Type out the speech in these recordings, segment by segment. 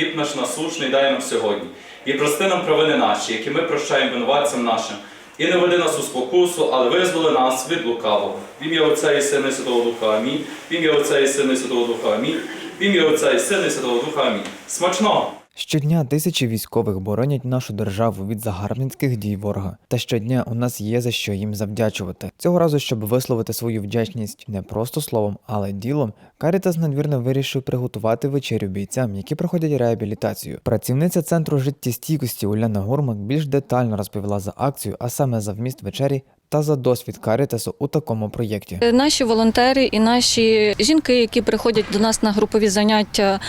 хліб наш насушний дай нам сьогодні. І прости нам провини наші, які ми прощаємо винуватцям нашим. І не веди нас у спокусу, але визволи нас від лукавого. В ім'я Отця і Сина і Святого Духа Амінь. В ім'я Отця і Сина і Святого Духа Амінь. В ім'я Отця і Сина і Святого Духа Амінь. Смачного! Щодня тисячі військових боронять нашу державу від загарбницьких дій ворога. Та щодня у нас є за що їм завдячувати. Цього разу, щоб висловити свою вдячність не просто словом, але ділом, Карітас надвірно вирішив приготувати вечерю бійцям, які проходять реабілітацію. Працівниця центру життєстійкості Уляна Гурмак більш детально розповіла за акцію, а саме за вміст вечері та за досвід Карітасу у такому проєкті. Наші волонтери і наші жінки, які приходять до нас на групові заняття.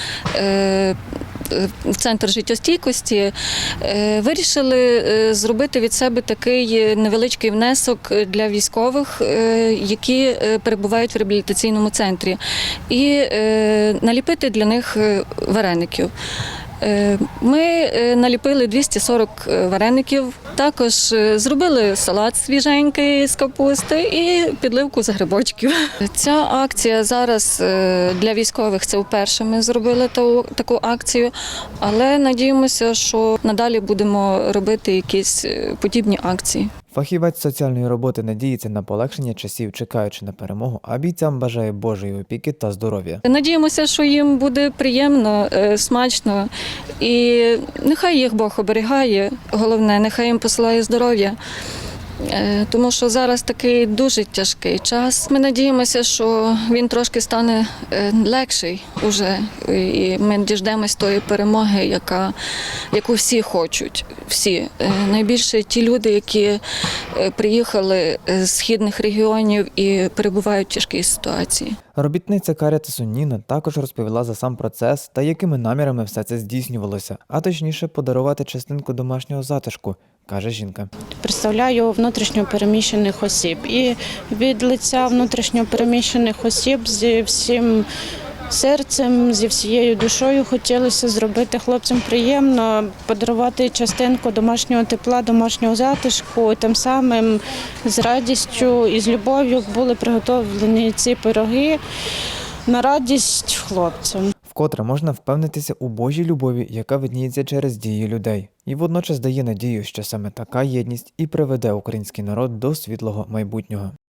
В центр життєстійкості е, вирішили е, зробити від себе такий невеличкий внесок для військових, е, які перебувають в реабілітаційному центрі, і наліпити для них вареників. Е, Ми е, наліпили 240 вареників, також е, зробили салат свіженький з капусти і підливку з грибочків. Ця акція зараз е, для військових це вперше ми зробили таку акцію, але надіємося, що надалі будемо робити якісь е, подібні акції. Фахівець соціальної роботи надіється на полегшення часів, чекаючи на перемогу, а бійцям бажає Божої опіки та здоров'я. Надіємося, що їм буде приємно, е, смачно, і нехай їх Бог оберігає. Головне, нехай їм посилає здоров'я. Е, Тому що зараз такий дуже тяжкий час. Ми надіємося, що він трошки стане е, легший уже, і ми діждемось тої перемоги, яка, яку всі хочуть. Всі Е, найбільше ті люди, які приїхали з східних регіонів і перебувають в тяжкій ситуації. Робітниця Карітасу Ніна також розповіла за сам процес та якими намірами все це здійснювалося, а точніше подарувати частинку домашнього затишку, каже жінка. представляю внутрішньо переміщених осіб. І від лиця внутрішньо переміщених осіб зі всім серцем, зі всією душою хотілося зробити хлопцям приємно, подарувати частинку домашнього тепла, домашнього затишку. Тим самим з радістю і з любов'ю були приготовлені ці пироги на радість хлопцям. Вкотре можна впевнитися у Божій любові, яка видніється через дії людей, і водночас дає надію, що саме така єдність і приведе український народ до світлого майбутнього.